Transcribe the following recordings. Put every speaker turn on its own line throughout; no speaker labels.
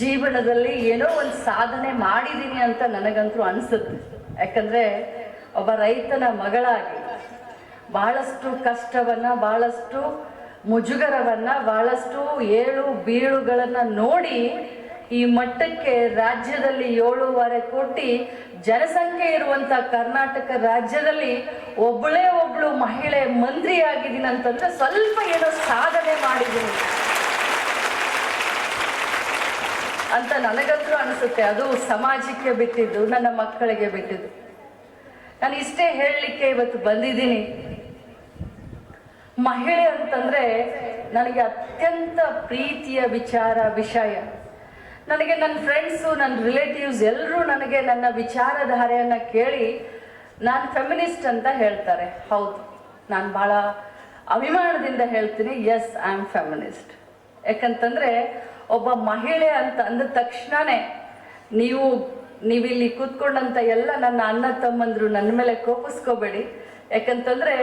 ಜೀವನದಲ್ಲಿ ಏನೋ ಒಂದು ಸಾಧನೆ ಮಾಡಿದ್ದೀನಿ ಅಂತ ನನಗಂತೂ ಅನಿಸುತ್ತೆ. ಯಾಕಂದರೆ ಒಬ್ಬ ರೈತನ ಮಗಳಾಗಿ ಬಹಳಷ್ಟು ಕಷ್ಟವನ್ನು, ಬಹಳಷ್ಟು ಮುಜುಗರವನ್ನು, ಬಹಳಷ್ಟು ಏಳು ಬೀಳುಗಳನ್ನು ನೋಡಿ ಈ ಮಟ್ಟಕ್ಕೆ ರಾಜ್ಯದಲ್ಲಿ ಏಳೂವರೆ ಕೋಟಿ ಜನಸಂಖ್ಯೆ ಇರುವಂತ ಕರ್ನಾಟಕ ರಾಜ್ಯದಲ್ಲಿ ಒಬ್ಬಳೇ ಒಬ್ಳು ಮಹಿಳೆ ಮಂತ್ರಿ ಆಗಿದ್ದೀನಿ ಅಂತಂದ್ರೆ ಸ್ವಲ್ಪ ಏನೋ ಸಾಧನೆ ಮಾಡಿದ್ದೀನಿ. ಅಂತ ನನಗಂತೂ ಅನಿಸುತ್ತೆ. ಅದು ಸಮಾಜಕ್ಕೆ ಬಿಟ್ಟಿದ್ದು, ನನ್ನ ಮಕ್ಕಳಿಗೆ ಬಿಟ್ಟಿದ್ದು. ನಾನು ಇಷ್ಟೇ ಹೇಳಲಿಕ್ಕೆ ಇವತ್ತು ಬಂದಿದ್ದೀನಿ. ಮಹಿಳೆ ಅಂತಂದ್ರೆ ನನಗೆ ಅತ್ಯಂತ ಪ್ರೀತಿಯ ವಿಚಾರ, ವಿಷಯ. ನನಗೆ ನನ್ನ ಫ್ರೆಂಡ್ಸು ನನ್ನ ರಿಲೇಟಿವ್ಸ್ ಎಲ್ಲರೂ ನನಗೆ ನನ್ನ ವಿಚಾರಧಾರೆಯನ್ನು ಕೇಳಿ ನಾನು ಫೆಮಿನಿಸ್ಟ್ ಅಂತ ಹೇಳ್ತಾರೆ. ಹೌದು, ನಾನು ಭಾಳ ಅಭಿಮಾನದಿಂದ ಹೇಳ್ತೀನಿ ಎಸ್ ಐ ಆಮ್ ಫೆಮಿನಿಸ್ಟ್ ಯಾಕಂತಂದ್ರೆ ಒಬ್ಬ ಮಹಿಳೆ ಅಂತ ಅಂದ ತಕ್ಷಣನೇ ನೀವು, ನೀವಿಲ್ಲಿ ಕೂತ್ಕೊಂಡಂತ ಎಲ್ಲ ನನ್ನ ಅಣ್ಣ ತಮ್ಮಂದ್ರು ನನ್ನ ಮೇಲೆ ಕೋಪಿಸ್ಕೋಬೇಡಿ. ಯಾಕಂತಂದ್ರೆ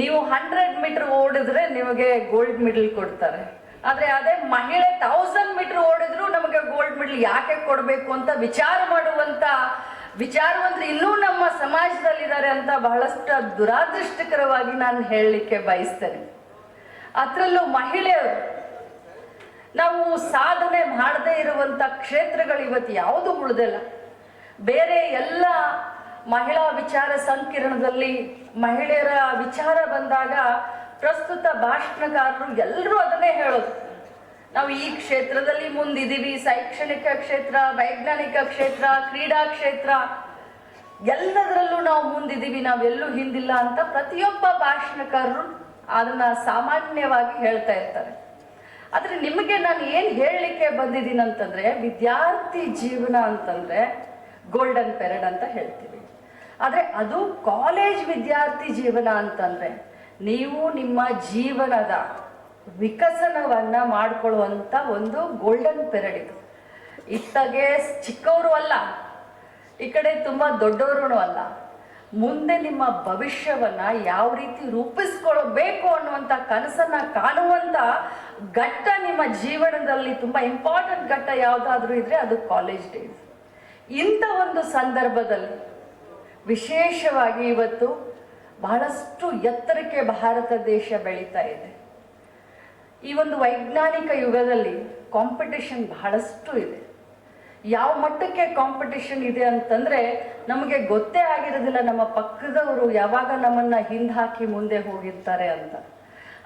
ನೀವು ಹಂಡ್ರೆಡ್ ಮೀಟರ್ ಓಡಿದ್ರೆ ನಿಮಗೆ ಗೋಲ್ಡ್ ಮೆಡಲ್ ಕೊಡ್ತಾರೆ. ಆದ್ರೆ ಅದೇ ಮಹಿಳೆ ಥೌಸಂಡ್ ಮೀಟರ್ ಓಡಿದ್ರು ನಮಗೆ ಗೋಲ್ಡ್ ಮೆಡಲ್ ಯಾಕೆ ಕೊಡಬೇಕು ಅಂತ ವಿಚಾರ ಮಾಡುವಂತ, ವಿಚಾರವಂತರು ಇನ್ನೂ ನಮ್ಮ ಸಮಾಜದಲ್ಲಿದ್ದಾರೆ ಅಂತ ಬಹಳಷ್ಟು ದುರಾದೃಷ್ಟಕರವಾಗಿ ನಾನು ಹೇಳಲಿಕ್ಕೆ ಬಯಸ್ತೇನೆ. ಅದರಲ್ಲೂ ಮಹಿಳೆಯರು ನಾವು ಸಾಧನೆ ಮಾಡದೇ ಇರುವಂತ ಕ್ಷೇತ್ರಗಳು ಇವತ್ತು ಯಾವುದು ಉಳಿದಿಲ್ಲ. ಬೇರೆ ಎಲ್ಲ ಮಹಿಳಾ ವಿಚಾರ ಸಂಕಿರಣದಲ್ಲಿ ಮಹಿಳೆಯರ ವಿಚಾರ ಬಂದಾಗ ಪ್ರಸ್ತುತ ಭಾಷಣಕಾರರು ಎಲ್ಲರೂ ಅದನ್ನೇ ಹೇಳೋದು. ನಾವು ಈ ಕ್ಷೇತ್ರದಲ್ಲಿ ಮುಂದಿದ್ದೀವಿ, ಶೈಕ್ಷಣಿಕ ಕ್ಷೇತ್ರ, ವೈಜ್ಞಾನಿಕ ಕ್ಷೇತ್ರ, ಕ್ರೀಡಾ ಕ್ಷೇತ್ರ, ಎಲ್ಲದರಲ್ಲೂ ನಾವು ಮುಂದಿದ್ದೀವಿ, ನಾವೆಲ್ಲೂ ಹಿಂದಿಲ್ಲ ಅಂತ ಪ್ರತಿಯೊಬ್ಬ ಭಾಷಣಕಾರರು ಅದನ್ನ ಸಾಮಾನ್ಯವಾಗಿ ಹೇಳ್ತಾ ಇರ್ತಾರೆ. ಆದ್ರೆ ನಿಮಗೆ ನಾನು ಏನು ಹೇಳಲಿಕ್ಕೆ ಬಂದಿದ್ದೀನಿ ಅಂತಂದ್ರೆ ವಿದ್ಯಾರ್ಥಿ ಜೀವನ ಅಂತಂದ್ರೆ ಗೋಲ್ಡನ್ ಪೆರಡ್ ಅಂತ ಹೇಳ್ತೀವಿ. ಆದ್ರೆ ಅದು ಕಾಲೇಜ್ ವಿದ್ಯಾರ್ಥಿ ಜೀವನ ಅಂತಂದ್ರೆ, ನೀವು ನಿಮ್ಮ ಜೀವನದ ವಿಕಸನವನ್ನ ಮಾಡಿಕೊಳ್ಳುವಂಥ ಒಂದು ಗೋಲ್ಡನ್ ಪೆರಡ್ ಇದು. ಇತ್ತಗೆ ಚಿಕ್ಕವರು ಅಲ್ಲ, ಈ ಕಡೆ ತುಂಬಾ ದೊಡ್ಡವರು ಅಲ್ಲ. ಮುಂದೆ ನಿಮ್ಮ ಭವಿಷ್ಯವನ್ನ ಯಾವ ರೀತಿ ರೂಪಿಸ್ಕೊಳ್ಬೇಕು ಅನ್ನುವಂಥ ಕನಸನ್ನ ಕಾಣುವಂತ ಘಟ್ಟ ನಿಮ್ಮ ಜೀವನದಲ್ಲಿ ತುಂಬಾ ಇಂಪಾರ್ಟೆಂಟ್ ಘಟ್ಟ ಯಾವ್ದಾದ್ರು ಇದ್ರೆ ಅದು ಕಾಲೇಜ್ ಡೇಸ್ ಇಂಥ ಒಂದು ಸಂದರ್ಭದಲ್ಲಿ ವಿಶೇಷವಾಗಿ ಇವತ್ತು ಬಹಳಷ್ಟು ಎತ್ತರಕ್ಕೆ ಭಾರತ ದೇಶ ಬೆಳೀತಾ ಇದೆ. ಈ ಒಂದು ವೈಜ್ಞಾನಿಕ ಯುಗದಲ್ಲಿ ಕಾಂಪಿಟೇಷನ್ ಬಹಳಷ್ಟು ಇದೆ. ಯಾವ ಮಟ್ಟಕ್ಕೆ ಕಾಂಪಿಟಿಷನ್ ಇದೆ ಅಂತಂದ್ರೆ ನಮಗೆ ಗೊತ್ತೇ ಆಗಿರೋದಿಲ್ಲ ನಮ್ಮ ಪಕ್ಕದವರು ಯಾವಾಗ ನಮ್ಮನ್ನ ಹಾಕಿ ಮುಂದೆ ಹೋಗಿರ್ತಾರೆ ಅಂತ.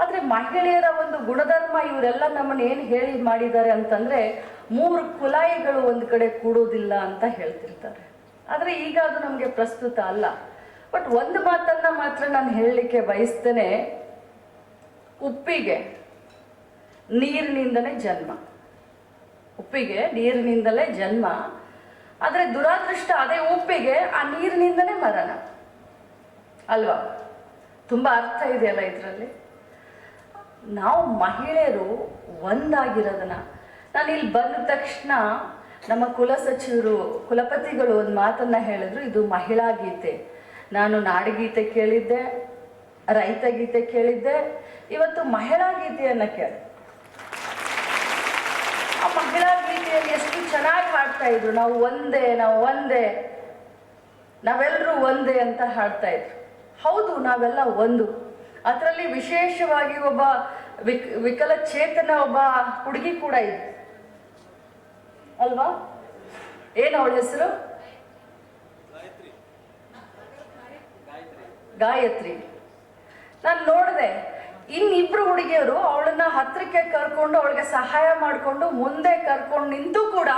ಆದ್ರೆ ಮಹಿಳೆಯರ ಒಂದು ಗುಣಧರ್ಮ ಇವರೆಲ್ಲ ನಮ್ಮನ್ನ ಏನು ಹೇಳಿ ಮಾಡಿದ್ದಾರೆ ಅಂತಂದ್ರೆ ಮೂರು ಕುಲಾಯಿಗಳು ಒಂದು ಕಡೆ ಕೂಡೋದಿಲ್ಲ ಅಂತ ಹೇಳ್ತಿರ್ತಾರೆ. ಆದ್ರೆ ಈಗ ಅದು ನಮಗೆ ಪ್ರಸ್ತುತ ಅಲ್ಲ. ಬಟ್ ಒಂದು ಮಾತನ್ನ ಮಾತ್ರ ನಾನು ಹೇಳಲಿಕ್ಕೆ ಬಯಸ್ತೇನೆ. ಉಪ್ಪಿಗೆ ನೀರಿನಿಂದಲೇ ಜನ್ಮ. ಉಪ್ಪಿಗೆ ನೀರಿನಿಂದಲೇ ಜನ್ಮ. ಆದರೆ ದುರಾದೃಷ್ಟ ಅದೇ ಉಪ್ಪಿಗೆ ಆ ನೀರಿನಿಂದಲೇ ಮರಣ. ಅಲ್ವಾ? ತುಂಬ ಅರ್ಥ ಇದೆಯಲ್ಲ ಇದರಲ್ಲಿ? ನಾವು ಮಹಿಳೆಯರು ಒಂದಾಗಿರೋದನ್ನ. ನಾನು ಇಲ್ಲಿ ಬಂದ ತಕ್ಷಣ ನಮ್ಮ ಕುಲ ಸಚಿವರು, ಕುಲಪತಿಗಳು ಒಂದು ಮಾತನ್ನ ಹೇಳಿದ್ರು, ಇದು ಮಹಿಳಾ ಗೀತೆ. ನಾನು ನಾಡಗೀತೆ ಕೇಳಿದ್ದೆ, ರೈತ ಗೀತೆ ಕೇಳಿದ್ದೆ, ಇವತ್ತು ಮಹಿಳಾ ಗೀತೆಯನ್ನ ಕೇಳಿ ಮಹಿಳಾ ರೀತಿಯಲ್ಲಿ ಎಷ್ಟು ಚೆನ್ನಾಗಿ ಹಾಡ್ತಾ ಇದ್ರು. ನಾವು ಒಂದೇ ನಾವು ಒಂದೇ. ನಾವೆಲ್ಲರೂ ಒಂದೇ ಅಂತ ಹಾಡ್ತಾ ಇದ್ರು. ಹೌದು, ನಾವೆಲ್ಲ ಒಂದು. ಅದರಲ್ಲಿ ವಿಶೇಷವಾಗಿ ಒಬ್ಬ ವಿಕ್, ವಿಕಲಚೇತನ ಒಬ್ಬ ಹುಡುಗಿ ಕೂಡ ಇದೆ ಅಲ್ವಾ? ಏನು ಅವಳ ಹೆಸರು? ಗಾಯತ್ರಿ. ನಾನು ನೋಡಿದೆ ಇನ್ನಿಬ್ರು ಹುಡುಗಿಯರು ಅವಳನ್ನ ಹತ್ರಕ್ಕೆ ಕರ್ಕೊಂಡು, ಅವಳಿಗೆ ಸಹಾಯ ಮಾಡಿಕೊಂಡು ಮುಂದೆ ಕರ್ಕೊಂಡು ನಿಂತು ಕೂಡ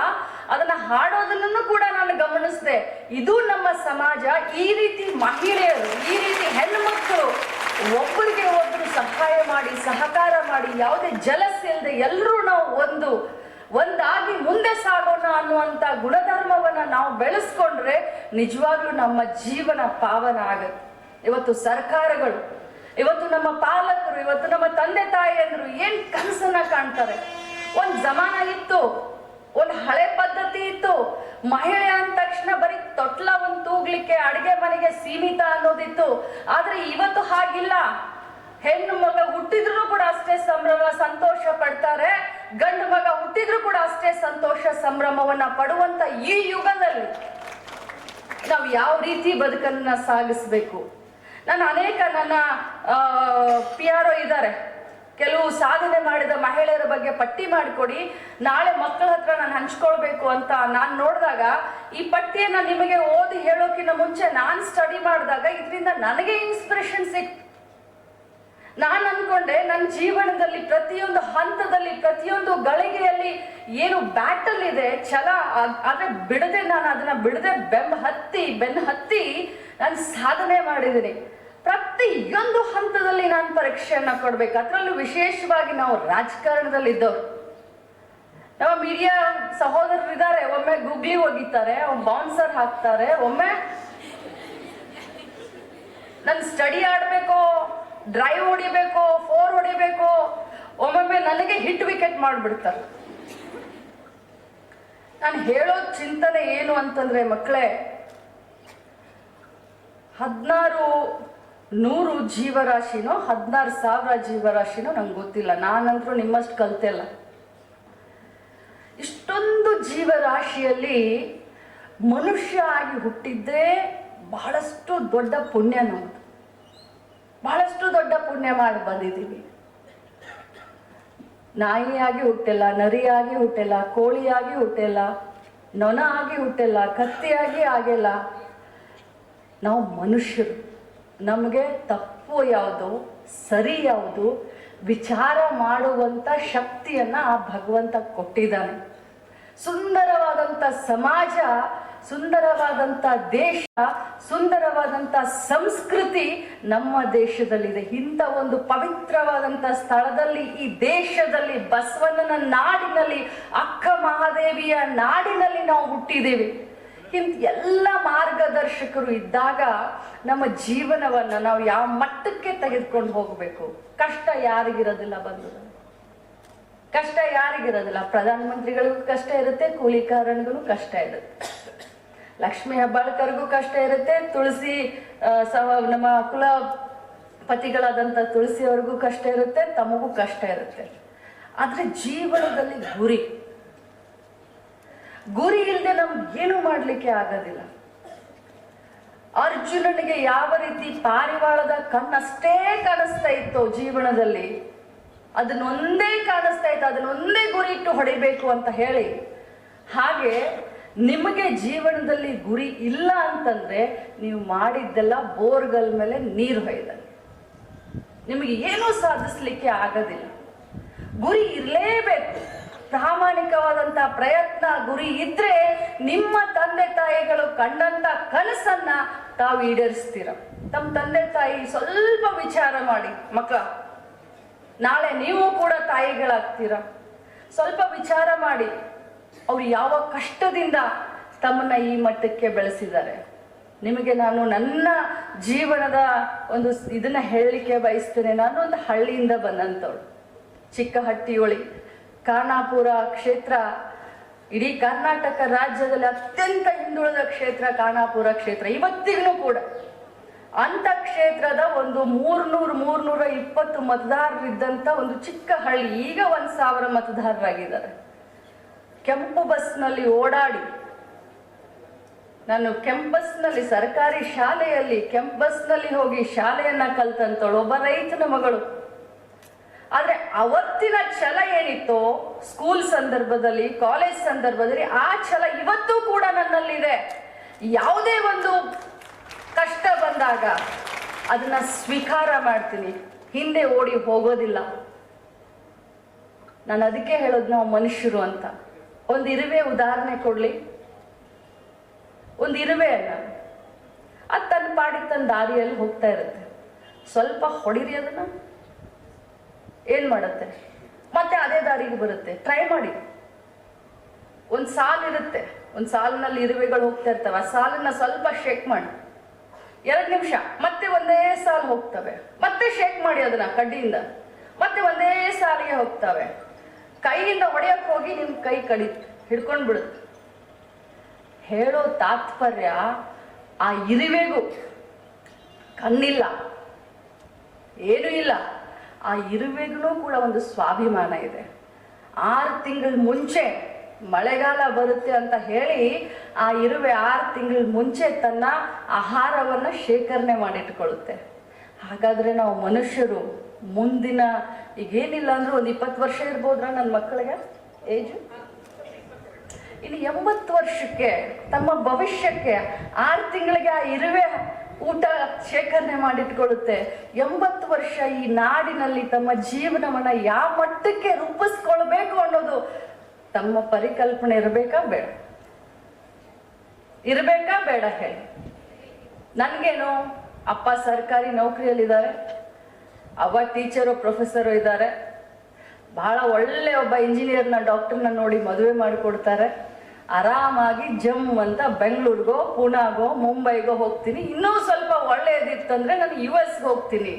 ಅದನ್ನ ಹಾಡೋದನ್ನು ಕೂಡ ನಾನು ಗಮನಿಸಿದೆ. ಇದು ನಮ್ಮ ಸಮಾಜ. ಈ ರೀತಿ ಮಹಿಳೆಯರು, ಈ ರೀತಿ ಹೆಣ್ಣುಮಕ್ಕಳು ಒಬ್ಬರಿಗೆ ಒಬ್ಬರು ಸಹಾಯ ಮಾಡಿ, ಸಹಕಾರ ಮಾಡಿ, ಯಾವುದೇ ಜಲಸ್ ಇಲ್ಲದೆ ಎಲ್ಲರೂ ನಾವು ಒಂದು, ಒಂದಾಗಿ ಮುಂದೆ ಸಾಗೋಣ ಅನ್ನುವಂಥ ಗುಣಧರ್ಮವನ್ನ ನಾವು ಬೆಳೆಸ್ಕೊಂಡ್ರೆ ನಿಜವಾಗ್ಲೂ ನಮ್ಮ ಜೀವನ ಪಾವನ ಆಗತ್ತೆ. ಇವತ್ತು ಸರ್ಕಾರಗಳು ಇವತ್ತು ನಮ್ಮ ಪಾಲಕರು, ಇವತ್ತು ನಮ್ಮ ತಂದೆ ತಾಯಿಯಂದ್ರು ಏನ್ ಕನಸನ್ನ ಕಾಣ್ತಾರೆ? ಒಂದ್ ಜಮಾನ ಇತ್ತು, ಒಂದ್ ಹಳೆ ಪದ್ಧತಿ ಇತ್ತು. ಮಹಿಳೆ ಅಂದ ತಕ್ಷಣ ಬರೀ ತೊಟ್ಲ ಒಂದು ತೂಗ್ಲಿಕ್ಕೆ ಅಡಿಗೆ ಮನೆಗೆ ಸೀಮಿತ ಅನ್ನೋದಿತ್ತು. ಆದ್ರೆ ಇವತ್ತು ಹಾಗಿಲ್ಲ. ಹೆಣ್ಣು ಮಗ ಹುಟ್ಟಿದ್ರು ಕೂಡ ಅಷ್ಟೇ ಸಂಭ್ರಮ, ಸಂತೋಷ ಪಡ್ತಾರೆ. ಗಂಡು ಮಗ ಹುಟ್ಟಿದ್ರು ಕೂಡ ಅಷ್ಟೇ ಸಂತೋಷ, ಸಂಭ್ರಮವನ್ನ ಪಡುವಂತ ಈ ಯುಗದಲ್ಲಿ ನಾವು ಯಾವ ರೀತಿ ಬದುಕನ್ನ ಸಾಗಿಸ್ಬೇಕು? ನಾನು ಅನೇಕ ನನ್ನ ಪಿ ಆರ್ ಒ ಇದ್ದಾರೆ. ಕೆಲವು ಸಾಧನೆ ಮಾಡಿದ ಮಹಿಳೆಯರ ಬಗ್ಗೆ ಪಟ್ಟಿ ಮಾಡಿಕೊಡಿ. ನಾಳೆ ಮಕ್ಕಳ ಹತ್ರ ನಾನು ಹಂಚ್ಕೊಳ್ಬೇಕು ಅಂತ ನಾನು ನೋಡಿದಾಗ ಈ ಪಟ್ಟಿಯನ್ನು ನಿಮಗೆ ಓದಿ ಹೇಳೋಕ್ಕಿಂತ ಮುಂಚೆ ನಾನು ಸ್ಟಡಿ ಮಾಡಿದಾಗ ಇದರಿಂದ ನನಗೆ ಇನ್ಸ್ಪಿರೇಷನ್ ಸಿಕ್ತು ನಾನು ಅನ್ಕೊಂಡೆ ನನ್ನ ಜೀವನದಲ್ಲಿ ಪ್ರತಿಯೊಂದು ಹಂತದಲ್ಲಿ, ಪ್ರತಿಯೊಂದು ಗಳಿಗೆಯಲ್ಲಿ ಏನು ಬ್ಯಾಟಲ್ ಇದೆ, ಛಲ ಆದ್ರೆ ಬಿಡದೆ ನಾನು ಅದನ್ನ ಬಿಡದೆ ಬೆಂಬ ಹತ್ತಿ ಬೆನ್ನು ಹತ್ತಿ ನಾನು ಸಾಧನೆ ಮಾಡಿದ್ದೀನಿ. ಪ್ರತಿಯೊಂದು ಹಂತದಲ್ಲಿ ನಾನು ಪರೀಕ್ಷೆಯನ್ನ ಕೊಡ್ಬೇಕು. ಅದರಲ್ಲೂ ವಿಶೇಷವಾಗಿ ನಾವು ರಾಜಕಾರಣದಲ್ಲಿ ಇದ್ದವ್ರು ನಮ್ಮ ಮೀಡಿಯಾ ಸಹೋದರರು ಇದ್ದಾರೆ ಒಮ್ಮೆ ಗುಗ್ಲಿ ಒಮ್ಮೆ ಬೌನ್ಸರ್ ಹಾಕ್ತಾರೆ. ಒಮ್ಮೆ ನನ್ ಸ್ಟಡಿ ಆಡ್ಬೇಕು ಡ್ರೈವ್ ಹೊಡಿಬೇಕು ಫೋರ್ ಹೊಡಿಬೇಕು, ಒಮ್ಮೊಮ್ಮೆ ನನಗೆ ಹಿಟ್ ವಿಕೆಟ್ ಮಾಡಿಬಿಡ್ತಾರೆ. ನಾನು ಹೇಳೋ ಚಿಂತನೆ ಏನು ಅಂತಂದ್ರೆ ಮಕ್ಕಳೇ ಹದಿನಾರು ನೂರು ಜೀವರಾಶಿನೋ ಹದಿನಾರು ಸಾವಿರ ಜೀವರಾಶಿನೋ ನಂಗೆ ಗೊತ್ತಿಲ್ಲ. ನಾನಂತರೂ ನಿಮ್ಮಷ್ಟು ಕಲ್ತಿಲ್ಲ ಇಷ್ಟೊಂದು ಜೀವರಾಶಿಯಲ್ಲಿ ಮನುಷ್ಯ ಆಗಿ ಹುಟ್ಟಿದ್ರೆ ಬಹಳಷ್ಟು ದೊಡ್ಡ ಪುಣ್ಯ ನಮ್ಮದು ಬಹಳಷ್ಟು ದೊಡ್ಡ ಪುಣ್ಯ ಮಾಡಿ ಬಂದಿದ್ದೀವಿ. ನಾಯಿಯಾಗಿ ಹುಟ್ಟಿಲ್ಲ ನರಿಯಾಗಿ ಹುಟ್ಟಿಲ್ಲ ಕೋಳಿಯಾಗಿ ಹುಟ್ಟಿಲ್ಲ, ನೊಣ ಆಗಿ ಹುಟ್ಟಿಲ್ಲ ಕತ್ತಿಯಾಗಿ ಆಗಿಲ್ಲ. ನಾವು ಮನುಷ್ಯರು. ನಮಗೆ ತಪ್ಪು ಯಾವುದು, ಸರಿ ಯಾವುದು, ವಿಚಾರ ಮಾಡುವಂಥ ಶಕ್ತಿಯನ್ನ ಆ ಭಗವಂತ ಕೊಟ್ಟಿದ್ದಾನೆ. ಸುಂದರವಾದಂಥ ಸಮಾಜ ಸುಂದರವಾದಂಥ ದೇಶ ಸುಂದರವಾದಂಥ ಸಂಸ್ಕೃತಿ ನಮ್ಮ ದೇಶದಲ್ಲಿದೆ. ಇಂಥ ಒಂದು ಪವಿತ್ರವಾದಂಥ ಸ್ಥಳದಲ್ಲಿ, ಈ ದೇಶದಲ್ಲಿ, ಬಸವಣ್ಣನ ನಾಡಿನಲ್ಲಿ, ಅಕ್ಕ ಮಹಾದೇವಿಯ ನಾಡಿನಲ್ಲಿ ನಾವು ಹುಟ್ಟಿದ್ದೇವೆ. ಇಂಥ ಎಲ್ಲ ಮಾರ್ಗದರ್ಶಕರು ಇದ್ದಾಗ ನಮ್ಮ ಜೀವನವನ್ನ ನಾವು ಯಾವ ಮಟ್ಟಕ್ಕೆ ತೆಗೆದುಕೊಂಡು ಹೋಗಬೇಕು? ಕಷ್ಟ ಯಾರಿಗಿರೋದಿಲ್ಲ ಬಂದು ಕಷ್ಟ ಯಾರಿಗಿರೋದಿಲ್ಲ? ಪ್ರಧಾನಮಂತ್ರಿಗಳಿಗೂ ಕಷ್ಟ ಇರುತ್ತೆ, ಕೂಲಿಕಾರನಿಗೂ ಕಷ್ಟ ಇರುತ್ತೆ. ಲಕ್ಷ್ಮೀ ಹೆಬ್ಬಾಳ್ಕರ್ಗೂ ಕಷ್ಟ ಇರುತ್ತೆ, ತುಳಸಿ ಸವ ನಮ್ಮ ಕುಲ ಪತಿಗಳಾದಂಥ ತುಳಸಿ ಅವ್ರಿಗೂ ಕಷ್ಟ ಇರುತ್ತೆ, ತಮಗೂ ಕಷ್ಟ ಇರುತ್ತೆ. ಆದ್ರೆ ಜೀವನದಲ್ಲಿ ಗುರಿ. ಗುರಿ ಇಲ್ಲದೆ ನಮ್ಗೆ ಏನು ಮಾಡಲಿಕ್ಕೆ ಆಗೋದಿಲ್ಲ. ಅರ್ಜುನನಿಗೆ ಯಾವ ರೀತಿ ಪಾರಿವಾಳದ ಕಣ್ಣಷ್ಟೇ ಕಾಣಿಸ್ತಾ ಇತ್ತು ಜೀವನದಲ್ಲಿ, ಅದನ್ನೊಂದೇ ಕಾಣಿಸ್ತಾ ಇತ್ತು, ಅದನ್ನೊಂದೇ ಗುರಿ ಇಟ್ಟು ಹೊಡಿಬೇಕು ಅಂತ ಹೇಳಿ, ಹಾಗೆ ನಿಮಗೆ ಜೀವನದಲ್ಲಿ ಗುರಿ ಇಲ್ಲ ಅಂತಂದ್ರೆ ನೀವು ಮಾಡಿದ್ದೆಲ್ಲ ಬೋರ್ಗಲ್ ಮೇಲೆ ನೀರು ಹೊಯ್ದ. ನಿಮಗೆ ಏನೂ ಸಾಧಿಸ್ಲಿಕ್ಕೆ ಆಗೋದಿಲ್ಲ. ಗುರಿ ಇರಲೇಬೇಕು. ಪ್ರಾಮಾಣಿಕವಾದಂತ ಪ್ರಯತ್ನ ಗುರಿ ಇದ್ರೆ ನಿಮ್ಮ ತಂದೆ ತಾಯಿಗಳು ಕಂಡಂತ ಕನಸನ್ನ ತಾವು ಈಡೇರಿಸ್ತೀರ. ತಮ್ಮ ತಂದೆ ತಾಯಿ ಸ್ವಲ್ಪ ವಿಚಾರ ಮಾಡಿ ಮಕ್ಕಳ ನಾಳೆ ನೀವು ಕೂಡ ತಾಯಿಗಳಾಗ್ತೀರ. ಸ್ವಲ್ಪ ವಿಚಾರ ಮಾಡಿ, ಅವ್ರು ಯಾವ ಕಷ್ಟದಿಂದ ತಮ್ಮನ್ನ ಈ ಮಟ್ಟಕ್ಕೆ ಬೆಳೆಸಿದ್ದಾರೆ. ನಿಮಗೆ ನಾನು ನನ್ನ ಜೀವನದ ಒಂದು ಇದನ್ನ ಹೇಳಲಿಕ್ಕೆ ಬಯಸ್ತೇನೆ. ನಾನು ಒಂದು ಹಳ್ಳಿಯಿಂದ ಬಂದಂಥವಳು ಚಿಕ್ಕಹಟ್ಟಿಯೊಳಿ. ಖಾನಾಪುರ ಕ್ಷೇತ್ರ, ಇಡೀ ಕರ್ನಾಟಕ ರಾಜ್ಯದಲ್ಲಿ ಅತ್ಯಂತ ಹಿಂದುಳಿದ ಕ್ಷೇತ್ರ ಖಾನಾಪುರ ಕ್ಷೇತ್ರ ಇವತ್ತಿಗೂ ಕೂಡ. ಅಂತ ಕ್ಷೇತ್ರದ ಒಂದು ಮೂರ್ನೂರು, ಮೂರ್ನೂರ ಇಪ್ಪತ್ತು ಮತದಾರರಿದ್ದಂತ ಒಂದು ಚಿಕ್ಕ ಹಳ್ಳಿ ಈಗ ಒಂದು ಸಾವಿರ ಮತದಾರರಾಗಿದ್ದಾರೆ. ಕೆಂಪು ಬಸ್ನಲ್ಲಿ ಓಡಾಡಿ, ನಾನು ಕೆಂಪಸ್ನಲ್ಲಿ ಸರ್ಕಾರಿ ಶಾಲೆಯಲ್ಲಿ ಕೆಂಪಸ್ನಲ್ಲಿ ಹೋಗಿ ಶಾಲೆಯನ್ನ ಕಲ್ತಂತಳು ಒಬ್ಬ ರೈತನ ಮಗಳು. ಆದ್ರೆ ಅವತ್ತಿನ ಛಲ ಏನಿತ್ತು ಸ್ಕೂಲ್ ಸಂದರ್ಭದಲ್ಲಿ ಕಾಲೇಜ್ ಸಂದರ್ಭದಲ್ಲಿ ಆ ಛಲ ಇವತ್ತು ಕೂಡ ನನ್ನಲ್ಲಿದೆ. ಯಾವುದೇ ಒಂದು ಕಷ್ಟ ಬಂದಾಗ ಅದನ್ನ ಸ್ವೀಕಾರ ಮಾಡ್ತೀನಿ. ಹಿಂದೆ ಓಡಿ ಹೋಗೋದಿಲ್ಲ. ನಾನು ಅದಕ್ಕೆ ಹೇಳೋದು ನಾವು ಮನುಷ್ಯರು ಅಂತ. ಒಂದು ಇರುವೆ ಉದಾಹರಣೆ ಕೊಡ್ಲಿ. ಒಂದು ಇರುವೆ ಅಲ್ಲ ಅದು ತನ್ನ ಪಾಡಿಗೆ ತನ್ನ ದಾರಿಯಲ್ಲಿ ಹೋಗ್ತಾ ಇರುತ್ತೆ. ಸ್ವಲ್ಪ ಹೊಡಿರಿ ಅದನ್ನ. ಏನ್ ಮಾಡುತ್ತೆ? ಮತ್ತೆ ಅದೇ ದಾರಿಗೆ ಬರುತ್ತೆ. ಟ್ರೈ ಮಾಡಿ. ಒಂದು ಸಾಲ್ ಇರುತ್ತೆ. ಒಂದು ಸಾಲಿನಲ್ಲಿ ಇರುವೆಗಳು ಹೋಗ್ತಾ ಇರ್ತವೆ. ಆ ಸಾಲನ್ನ ಸ್ವಲ್ಪ ಶೇಕ್ ಮಾಡಿ. ಎರಡು ನಿಮಿಷ. ಮತ್ತೆ ಒಂದೇ ಸಾಲು ಹೋಗ್ತವೆ. ಮತ್ತೆ ಶೇಕ್ ಮಾಡಿ ಅದನ್ನ ಕಡ್ಡಿಯಿಂದ. ಮತ್ತೆ ಒಂದೇ ಸಾಲಿಗೆ ಹೋಗ್ತವೆ. ಕೈಯಿಂದ ಹೊಡೆಯಕ್ಕೆ ಹೋಗಿ ನಿಮ್ಮ ಕೈ ಕಡಿ ಹಿಡ್ಕೊಂಡ್ ಬಿಡುತ್ತೆ. ಹೇಳೋ ತಾತ್ಪರ್ಯ ಆ ಇರುವೆಗೂ ಕಣ್ಣಿಲ್ಲ. ಏನೂ ಇಲ್ಲ. ಆ ಇರುವೆಗೂ ಕೂಡ ಒಂದು ಸ್ವಾಭಿಮಾನ ಇದೆ. ಆರು ತಿಂಗಳ ಮುಂಚೆ ಮಳೆಗಾಲ ಬರುತ್ತೆ ಅಂತ ಹೇಳಿ ಆ ಇರುವೆ ಆರು ತಿಂಗಳ ಮುಂಚೆ ತನ್ನ ಆಹಾರವನ್ನು ಶೇಖರಣೆ ಮಾಡಿಟ್ಕೊಳ್ಳುತ್ತೆ. ಹಾಗಾದ್ರೆ ನಾವು ಮನುಷ್ಯರು ಮುಂದಿನ ಈಗೇನಿಲ್ಲ ಅಂದ್ರೆ ಒಂದು ಇಪ್ಪತ್ತು ವರ್ಷ ಇರ್ಬೋದ್ರ ನನ್ನ ಮಕ್ಕಳಿಗೆ? ಏಜು? ಇನ್ನು ಎಂಬತ್ತು ವರ್ಷಕ್ಕೆ, ತಮ್ಮ ಭವಿಷ್ಯಕ್ಕೆ ಆರು ತಿಂಗಳಿಗೆ ಆ ಇರುವೆ ಊಟ ಶೇಖರಣೆ ಮಾಡಿಟ್ಕೊಳ್ಳುತ್ತೆ. ಎಂಬತ್ತು ವರ್ಷ ಈ ನಾಡಿನಲ್ಲಿ ತಮ್ಮ ಜೀವನವನ್ನ ಯಾವ ಮಟ್ಟಕ್ಕೆ ರೂಪಿಸ್ಕೊಳ್ಬೇಕು ಅನ್ನೋದು ತಮ್ಮ ಪರಿಕಲ್ಪನೆ ಇರಬೇಕಾ ಬೇಡ. ಇರಬೇಕಾ ಬೇಡ ಹೇಳಿ. ನನ್ಗೇನು, ಅಪ್ಪ ಸರ್ಕಾರಿ ನೌಕರಿಯಲ್ಲಿದ್ದಾರೆ. ಅವ ಟೀಚರು, ಪ್ರೊಫೆಸರು ಇದ್ದಾರೆ. ಬಹಳ ಒಳ್ಳೆ ಒಬ್ಬ ಇಂಜಿನಿಯರ್ನ ಡಾಕ್ಟರ್ನ ನೋಡಿ ಮದುವೆ ಮಾಡಿಕೊಡ್ತಾರೆ. ಆರಾಮಾಗಿ ಜಮ್ ಅಂತ ಬೆಂಗಳೂರಿಗೋ, ಪುಣಾಗೋ, ಮುಂಬೈಗೋ ಹೋಗ್ತೀನಿ. ಇನ್ನೂ ಸ್ವಲ್ಪ ಒಳ್ಳೆಯದಿತ್ತಂದ್ರೆ ನಾನು ಯು ಎಸ್ಗೆ ಹೋಗ್ತೀನಿ.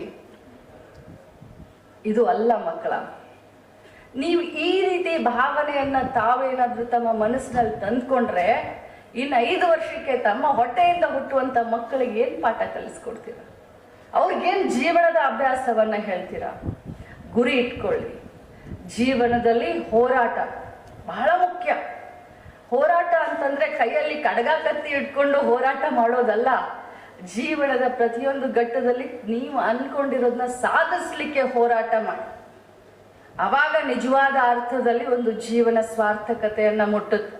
ಇದು ಅಲ್ಲ ಮಕ್ಕಳ. ನೀವು ಈ ರೀತಿ ಭಾವನೆಯನ್ನ ತಾವೇನಾದ್ರೂ ತಮ್ಮ ಮನಸ್ಸಿನಲ್ಲಿ ತಂದ್ಕೊಂಡ್ರೆ, ಇನ್ನು ಐದು ವರ್ಷಕ್ಕೆ ತಮ್ಮ ಹೊಟ್ಟೆಯಿಂದ ಹುಟ್ಟುವಂತ ಮಕ್ಕಳಿಗೆ ಏನು ಪಾಠ ಕಲಿಸ್ಕೊಡ್ತೀರ? ಅವ್ರಿಗೇನು ಜೀವನದ ಅಭ್ಯಾಸವನ್ನ ಹೇಳ್ತೀರ? ಗುರಿ ಇಟ್ಕೊಳ್ಳಿ. ಜೀವನದಲ್ಲಿ ಹೋರಾಟ ಬಹಳ ಮುಖ್ಯ. ಹೋರಾಟ ಅಂತಂದ್ರೆ ಕೈಯಲ್ಲಿ ಕಡಗ ಕತ್ತಿ ಇಟ್ಕೊಂಡು ಹೋರಾಟ ಮಾಡೋದಲ್ಲ. ಜೀವನದ ಪ್ರತಿಯೊಂದು ಘಟ್ಟದಲ್ಲಿ ನೀವು ಅನ್ಕೊಂಡಿರೋದನ್ನ ಸಾಧಿಸ್ಲಿಕ್ಕೆ ಹೋರಾಟ ಮಾಡಿ. ಅವಾಗ ನಿಜವಾದ ಅರ್ಥದಲ್ಲಿ ಒಂದು ಜೀವನ ಸ್ವಾರ್ಥಕತೆಯನ್ನ ಮುಟ್ಟುತ್ತೆ.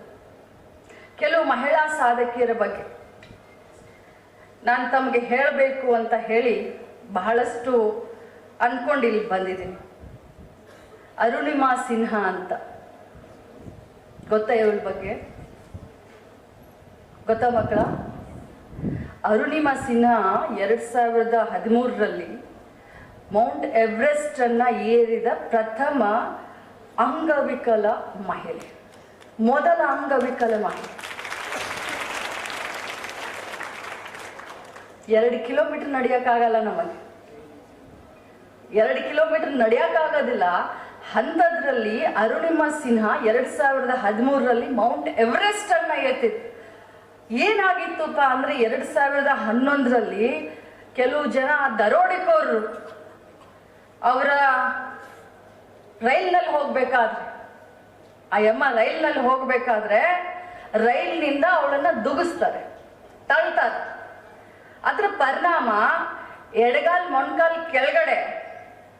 ಕೆಲವು ಮಹಿಳಾ ಸಾಧಕಿಯರ ಬಗ್ಗೆ. ನಾನು ತಮಗೆ ಹೇಳಬೇಕು ಅಂತ ಹೇಳಿ ಬಹಳಷ್ಟು ಅನ್ಕೊಂಡು ಇಲ್ಲಿ ಬಂದಿದ್ದೀನಿ. ಅರುಣಿಮಾ ಸಿನ್ಹಾ ಅಂತ. ಗೊತ್ತಾ ಇವಳ ಬಗ್ಗೆ? ಗೊತ್ತಾ ಮಕ್ಕಳ? ಅರುಣಿಮಾ ಸಿನ್ಹಾ ಎರಡ್ ಸಾವಿರದ ಹದಿಮೂರರಲ್ಲಿ ಮೌಂಟ್ ಎವರೆಸ್ಟ್ ಅನ್ನ ಏರಿದ ಪ್ರಥಮ ಅಂಗವಿಕಲ ಮಹಿಳೆ. ಮೊದಲ ಅಂಗವಿಕಲ ಮಹಿಳೆ. ಎರಡು ಕಿಲೋಮೀಟರ್ ನಡೆಯೋಕ್ಕಾಗಲ್ಲ ನಮಗೆ. ಎರಡು ಕಿಲೋಮೀಟರ್ ನಡೆಯೋಕ್ಕಾಗೋದಿಲ್ಲ ಅಂಥದ್ರಲ್ಲಿ ಅರುಣಿಮಾ ಸಿನ್ಹಾ ಎರಡ್ ಸಾವಿರದ ಹದಿಮೂರರಲ್ಲಿ ಮೌಂಟ್ ಎವರೆಸ್ಟ್ ಅನ್ನ ಎತ್ತಿತ್ತು ಏನಾಗಿತ್ತುಪ್ಪ ಅಂದ್ರೆ ಎರಡ್ ಸಾವಿರದ ಹನ್ನೊಂದರಲ್ಲಿ ಕೆಲವು ಜನ ದರೋಡೆಕೋರರು ಅವರ ರೈಲ್ನಲ್ಲಿ ಹೋಗ್ಬೇಕಾದ್ರೆ. ಆ ಯಮ್ಮ ರೈಲ್ನಲ್ಲಿ ಹೋಗ್ಬೇಕಾದ್ರೆ ರೈಲ್ನಿಂದ ಅವಳನ್ನ ದುಗಿಸ್ತಾರೆ, ತಳ್ತಾರೆ. ಅದ್ರ ಪರಿಣಾಮ ಎಡಗಾಲ್, ಮೊಣಕಾಲ್ ಕೆಳಗಡೆ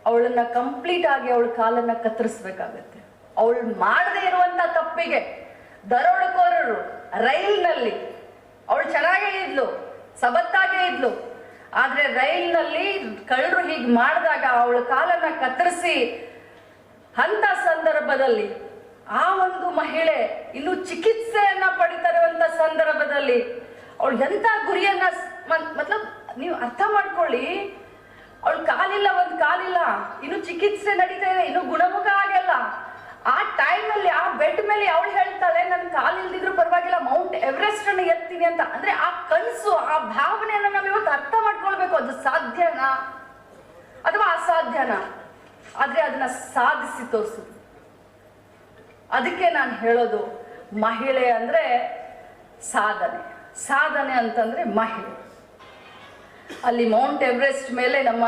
ಅವಳನ್ನ ಕಂಪ್ಲೀಟ್ ಆಗಿ ಅವಳ ಕಾಲನ್ನ ಕತ್ತರಿಸ್ಬೇಕಾಗತ್ತೆ. ಅವಳು ಮಾಡದೇ ಇರುವಂತ ತಪ್ಪಿಗೆ ದರೋಡೆಕೋರರು ರೈಲ್ನಲ್ಲಿ, ಅವಳು ಚೆನ್ನಾಗೇ ಇದ್ಲು, ಸಬತ್ತಾಗೇ ಇದ್ಲು, ಆದ್ರೆ ರೈಲ್ನಲ್ಲಿ ಕಳ್ಳರು ಹೀಗೆ ಮಾಡಿದಾಗ ಅವಳ ಕಾಲನ್ನ ಕತ್ತರಿಸಿ, ಅಂತ ಸಂದರ್ಭದಲ್ಲಿ ಆ ಒಂದು ಮಹಿಳೆ ಇನ್ನು ಚಿಕಿತ್ಸೆಯನ್ನ ಪಡಿತರುವಂತ ಸಂದರ್ಭದಲ್ಲಿ ಅವಳು ಎಂತ ಗುರಿಯನ್ನ ಮತ್ಲಬ್ ನೀವು ಅರ್ಥ ಮಾಡ್ಕೊಳ್ಳಿ ಅವಳು ಕಾಲಿಲ್ಲ, ಒಂದು ಕಾಲಿಲ್ಲ. ಇನ್ನು ಚಿಕಿತ್ಸೆ ನಡೀತಾ ಇದೆ, ಇನ್ನು ಗುಣಮುಖ ಆಗಲ್ಲ. ಆ ಟೈಮಲ್ಲಿ ಆ ಬೆಡ್ ಮೇಲೆ ಅವಳು ಹೇಳ್ತಾಳೆ ನನ್ ಕಾಲಿಲ್ದಿದ್ರು ಪರವಾಗಿಲ್ಲ ಮೌಂಟ್ ಎವರೆಸ್ಟ್ ಅನ್ನು ಎತ್ತೀನಿ ಅಂತ. ಅಂದ್ರೆ ಆ ಕನಸು, ಆ ಭಾವನೆಯನ್ನ ನಾವು ಇವತ್ತು ಅರ್ಥ ಮಾಡ್ಕೊಳ್ಬೇಕು, ಅದು ಸಾಧ್ಯನಾ? ಅಥವಾ ಅಸಾಧ್ಯನಾ? ಆದ್ರೆ ಅದನ್ನ ಸಾಧಿಸಿ ತೋರಿಸು. ಅದಕ್ಕೆ ನಾನು ಹೇಳೋದು, ಮಹಿಳೆ ಅಂದ್ರೆ ಸಾಧನೆ. ಸಾಧನೆ ಅಂತಂದ್ರೆ ಮಹಿಳೆ. ಅಲ್ಲಿ ಮೌಂಟ್ ಎವರೆಸ್ಟ್ ಮೇಲೆ ನಮ್ಮ